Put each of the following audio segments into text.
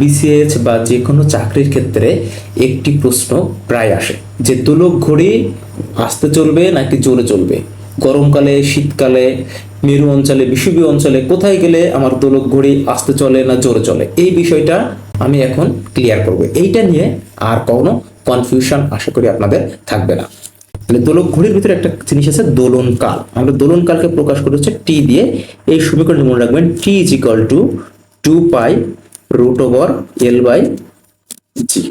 BCS বা যে কোনো চাকরির ক্ষেত্রে একটি প্রশ্ন প্রায় আসে, যে দোলক ঘড়ি আসতে চলবে নাকি জোরে চলবে? গরমকালে, শীতকালে, মেরু অঞ্চলে বিষুবীয় অঞ্চলে কোথায় গেলে আমার দোলক ঘড়ি আসতে চলে না জোরে চলে? এই বিষয়টা আমি এখন ক্লিয়ার করব। এইটা নিয়ে আর কোনো কনফিউশন আশা করি আপনাদের থাকবে না। তাহলে দোলক ঘড়ির ভিতরে একটা জিনিস আছে, দোলন কাল। আমরা দোলন কালকে প্রকাশ করে হচ্ছে টি দিয়ে। এই সমীকরণটি মনে রাখবেন T is equal to two pi root over L by G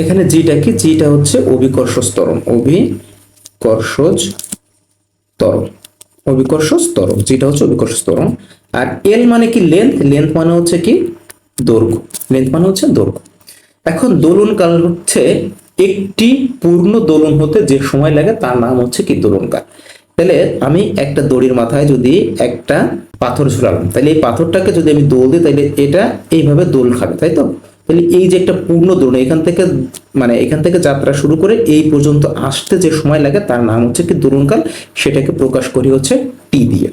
এখানে জিটা কি? জিটা হচ্ছে অভিকর্ষজ ত্বরণ অভিকর্ষজ ত্বরণ অভিকর্ষজ ত্বরণ যেটা হচ্ছে অভিকর্ষজ ত্বরণ। আর এল মানে কি? লেন্থ লেন্থ মানে হচ্ছে কি? দৈর্ঘ্য লেন্থ মানে হচ্ছে দৈর্ঘ্য। এখন দোলন কাল হচ্ছে একটি পূর্ণ দোলন হতে যে সময় লাগে তার নাম হচ্ছে কি? দোলন কাল। তাহলে আমি একটা দড়ির মাথায় যদি একটা পাথর ঝুলালাম, তাহলে এই পাথরটাকে যদি আমি দোল দিই, তাহলে এটা এইভাবে দোল খাবে, তাই তো? তাহলে এই যে একটা পূর্ণ দোলন এখান থেকে মানে এখান থেকে যাত্রা শুরু করে এই পর্যন্ত আসতে যে সময় লাগে, তার নাম হচ্ছে কি দোলনকাল, সেটাকে প্রকাশ করি হচ্ছে টি দিয়ে।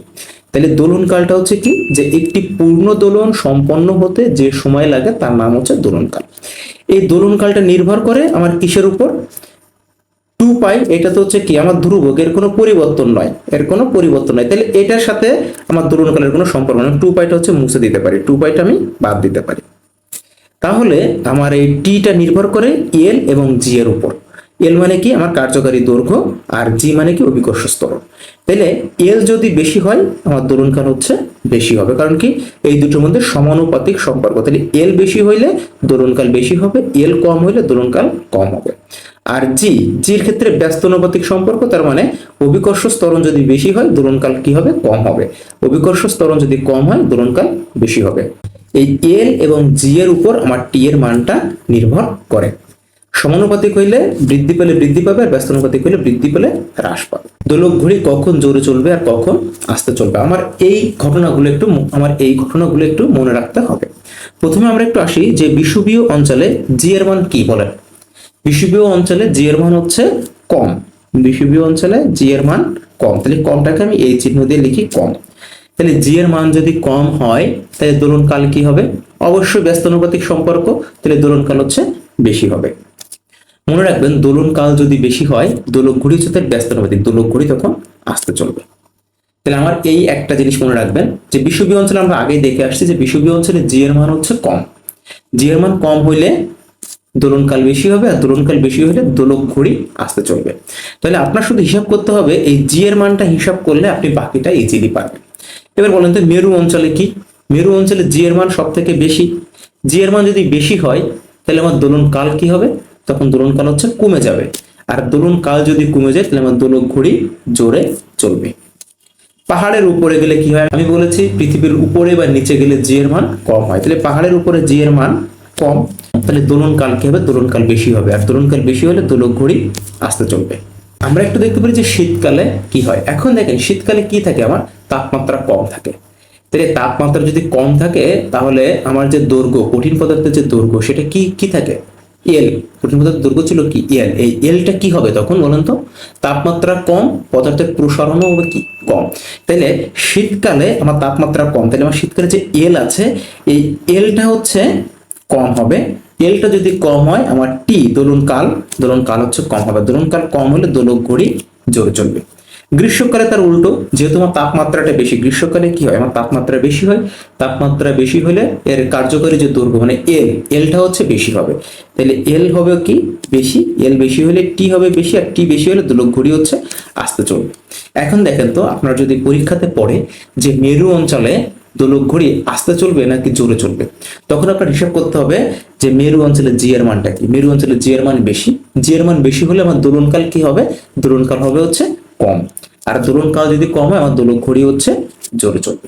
তাহলে দোলনকালটা হচ্ছে কি? যে একটি পূর্ণ দোলন সম্পন্ন হতে যে সময় লাগে, তার নাম হচ্ছে দোলনকাল। এই দোলনকালটা নির্ভর করে আমার কিসের উপর? টু পাই, এটা তো হচ্ছে কি আমার ধ্রুবক, এর কোনো পরিবর্তন নয়। এর কোনো পরিবর্তন নয়। তাহলে এটার সাথে আমার দোলনকালের কোনো সম্পর্ক নয় টু পাইটা হচ্ছে মুছে দিতে পারি। টু পাইটা আমি বাদ দিতে পারি। তাহলে আমার এই টিটা নির্ভর করে এল এবং জি এর উপর। এল মানে কি? আমার কার্যকারী দৈর্ঘ্য, আর জি মানে কি? অভিকর্ষ স্তরণ তাহলে এল যদি বেশি হয়, আমার দোলনকাল হচ্ছে বেশি হবে। কারণ কি? এই দুটোর মধ্যে সমানুপাতিক সম্পর্ক। তাহলে এল বেশি হইলে দোলনকাল বেশি হবে এল কম হইলে দোলনকাল কম হবে। আর জি, জির ক্ষেত্রে ব্যস্তানুপাতিক সম্পর্ক, তার মানে অভিকর্ষ স্তরণ যদি বেশি হয়, দোলনকাল কি হবে? কম হবে। অভিকর্ষ স্তরণ যদি কম হয়, দোলনকাল বেশি হবে। এই এল এবং জি এর উপর আমার টি এর মানটা নির্ভর করে। সমানুপাতিক হইলে বৃদ্ধি পেলে বৃদ্ধি পাবে, আর ব্যস্তানুপাতিক হইলে বৃদ্ধি পেলে হ্রাস পাবে। দোলক ঘড়ি কখন জোরে চলবে আর কখন আসতে চলবে? আমার এই ঘটনাগুলো একটু আমার এই ঘটনাগুলো একটু মনে রাখতে হবে। প্রথমে আমরা একটু আসি যে বিষুবীয় অঞ্চলে জি এর মান কি বলেন? বিষুবীয় অঞ্চলে জি এর মান হচ্ছে কম। বিষুবীয় অঞ্চলে জি এর মান কম। তাহলে কমটাকে আমি এই চিহ্ন দিয়ে লিখি কম। তাহলে জি এর মান যদি কম হয়, তাহলে দোলনকাল কি হবে? অবশ্যই ব্যস্তানুপাতিক সম্পর্ক। তাহলে দোলনকাল হচ্ছে বেশি হবে। মনে রাখবেন দোলনকাল যদি বেশি হয়, দোলক ঘড়ি হচ্ছে তার ব্যস্তানুপাতিক। দোলক ঘড়ি তখন আসতে চলবে। তাহলে আমার এই একটা জিনিস মনে রাখবেন, যে বিষুবীয় অঞ্চলে আমরা আগেই দেখে আসছি যে বিষুবীয় অঞ্চলে জি এর মান হচ্ছে কম। জি এর মান কম হইলে দোলনকাল বেশি হবে আর দোলনকাল বেশি হলে দোলক ঘড়ি আসতে চলবে। তাহলে আপনার শুধু হিসাব করতে হবে, এই জি এর মানটা হিসাব করলে আপনি বাকিটা ইজিলি পারবেন এবার বলেন তো মেরু অঞ্চলে কি? মেরু অঞ্চলে জি এর মান সব থেকে বেশি। জি এর মান যদি বেশি হয়, তাহলে আমার দোলন কাল কি হবে? তখন দোলন কাল হচ্ছে কমে যাবে। আর দোলন কাল যদি কমে যায়, তাহলে আমার দোলক ঘড়ি জোরে চলবে। পাহাড়ের উপরে গেলে কি হয়? আমি বলেছি পৃথিবীর উপরে বা নিচে গেলে জি এর মান কম হয়। তাহলে পাহাড়ের উপরে জি এর মান কম তাহলে দোলন কাল কি হবে? দোলন কাল বেশি হবে। আর দোলন কাল বেশি হলে দোলক ঘড়ি আসতে চলবে। আমরা একটু দেখতে পারি যে শীতকালে কি হয়। এখন দেখেন, শীতকালে কি থাকে আমার? তাপমাত্রা কম থাকে। তাহলে তাপমাত্রা যদি কম থাকে, তাহলে আমার যে দৈর্ঘ্য কঠিন পদার্থের যে দৈর্ঘ্য সেটা কি কি থাকে? এল কঠিন পদার্থের দৈর্ঘ্য ছিল কি? এল এই এলটা কি হবে তখন বলেন তো? তাপমাত্রা কম, পদার্থের প্রসারণও হবে কি? কম। তাহলে শীতকালে আমার তাপমাত্রা কম। তাহলে আমার শীতকালে যে এল আছে, এই এলটা হচ্ছে কম হবে। এলটা যদি কম হয়, আমার টি দোলন কাল দোলন কাল হচ্ছে কম হবে। দোলন কাল কম হলে দোলক ঘড়ি জোরে চলবে। গ্রীষ্মকালে তার উল্টো, যেহেতু আমার তাপমাত্রাটা বেশি, গ্রীষ্মকালে কি হয়? আমার তাপমাত্রা বেশি হয়। তাপমাত্রা বেশি হলে এর কার্যকরী যে দৈর্ঘ্য মানে এল এলটা হচ্ছে বেশি হবে। তাহলে এল হবে কি? বেশি। এল বেশি হলে টি হবে বেশি, আর টি বেশি হলে দোলক ঘড়ি হচ্ছে আসতে চলবে। এখন দেখেন তো, আপনার যদি পরীক্ষাতে পড়ে যে মেরু অঞ্চলে দোলক ঘড়ি আস্তে চলবে নাকি জোরে চলবে? তখন আপনার হিসাব করতে হবে যে মেরু অঞ্চলে জি এর মানটা কি? মেরু অঞ্চলে জি এর মান বেশি। জি এর মান বেশি হলে আমার দোলনকাল কি হবে? দোলনকাল হবে হচ্ছে কম। আর দোলনকাল যদি কম হয়, আমার দোলক ঘড়ি হচ্ছে জোরে চলবে।